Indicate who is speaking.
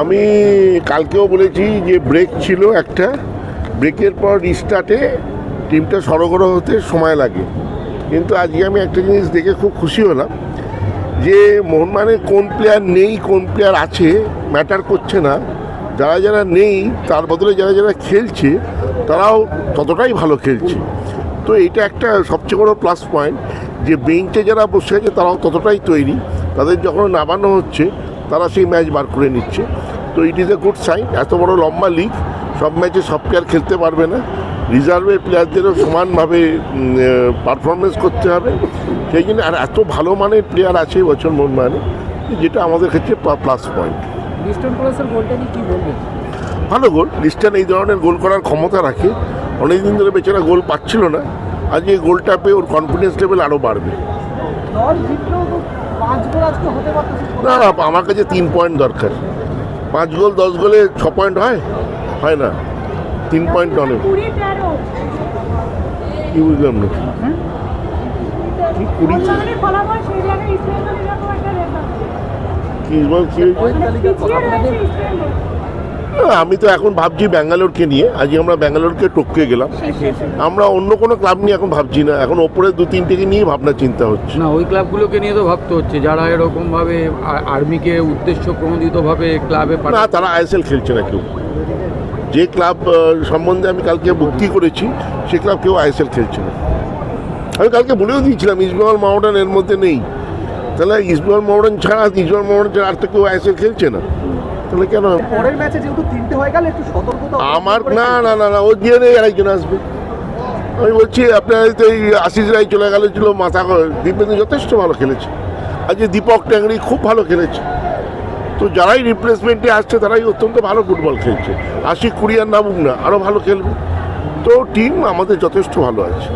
Speaker 1: আমি কালকেও বলেছি যে ব্রেক ছিল একটা। ব্রেকের পর রিস্টার্টে টিমটা সরগরম হতে সময় লাগে। কিন্তু আজকে আমি একটা জিনিস দেখে খুব খুশি হলাম যে মোহনবাগানে কোন প্লেয়ার নেই, কোন প্লেয়ার আছে ম্যাটার করছে না। যারা যারা নেই, তার বদলে যারা যারা খেলছে, তারাও ততটাই ভালো খেলছে। তো এটা একটা সবচেয়ে বড় প্লাস পয়েন্ট যে বেঞ্চে যারা বসে আছে, তারাও ততটাই তৈরি। তাদের যখন নামানো হচ্ছে তারা সেই ম্যাচ বার করে নিচ্ছে। তো it is a good sign এত বড় লম্বা লিগ সব ম্যাচে সব প্লেয়ার খেলতে পারবে না। রিজার্ভের প্লেয়ারদেরও সমানভাবে পারফরমেন্স করতে হবে। সেই জন্য আর এত ভালো মানের প্লেয়ার আছে বছর মোহনবাগানে যেটা আমাদের ক্ষেত্রে প্লাস পয়েন্ট ভালো গোল লিস্টান এই ধরনের গোল করার ক্ষমতা রাখে। অনেকদিন ধরে বেচারা গোল পাচ্ছিল না। আজকে গোলটা পেয়ে ওর কনফিডেন্স লেভেল আরও বাড়বে। না না আমার কাছে তিন পয়েন্ট দরকার। পাঁচ গোল দশ গোলে ছ পয়েন্ট হয়? হয় না। তিন পয়েন্ট অনেক। কি বুঝলাম না? কুড়ি
Speaker 2: রেজাল্ট
Speaker 1: কি বল কি হয়েছে
Speaker 2: পিছিয়ে রয়েছে ইস্টবেঙ্গল
Speaker 1: না, আমি তো এখন ভাবছি ব্যাঙ্গালোরকে নিয়ে। আজকে আমরা ব্যাঙ্গালোরকে টপকে গেলাম। আমরা অন্য কোনো ক্লাব নিয়ে এখন ভাবছি না। এখন ওপরে দু তিনটেকে নিয়ে ভাবনা চিন্তা হচ্ছে।
Speaker 3: না ওই ক্লাবগুলোকে নিয়ে তো ভাবতে হচ্ছে। যারা এরকম ভাবে আ- আর্মিকে উদ্দেশ্য প্রণোদিত ভাবে ক্লাবে
Speaker 1: না তারা আইএসএল খেলছে না কেউ। যে ক্লাব সম্বন্ধে আমি কালকে মুক্তি করেছি সে ক্লাব কেউ আইএসএল খেলছে না। আমি কালকে বলেও দিয়েছিলাম ইস্টবেঙ্গল মহামডান এর মধ্যে নেই। তাহলে ইস্টবেঙ্গল মহামডান ছাড়া ইস্টবেঙ্গল মহামডান ছাড়া আর তো কেউ আইএসএল খেলছে না। তাহলে কেন?
Speaker 4: পরের ম্যাচে যেহেতু তিনটে হয়ে গেল একটু সতর্কতা
Speaker 1: আমার না না না না ও দিয়ে নেই আরেকজন আসবে। আমি বলছি আপনার তো এই আশিস রায় চলে গেল ছিল মাথা করে দীপেন্দ্র যথেষ্ট ভালো খেলেছে। আজকে দীপক ট্যাংরি খুব ভালো খেলেছে। তো যারাই রিপ্লেসমেন্টে আসছে তারাই অত্যন্ত ভালো ফুটবল খেলছে। আশিক কুড়িয়ার নামুক না আরও ভালো খেলবে। তো টিম আমাদের যথেষ্ট ভালো আছে।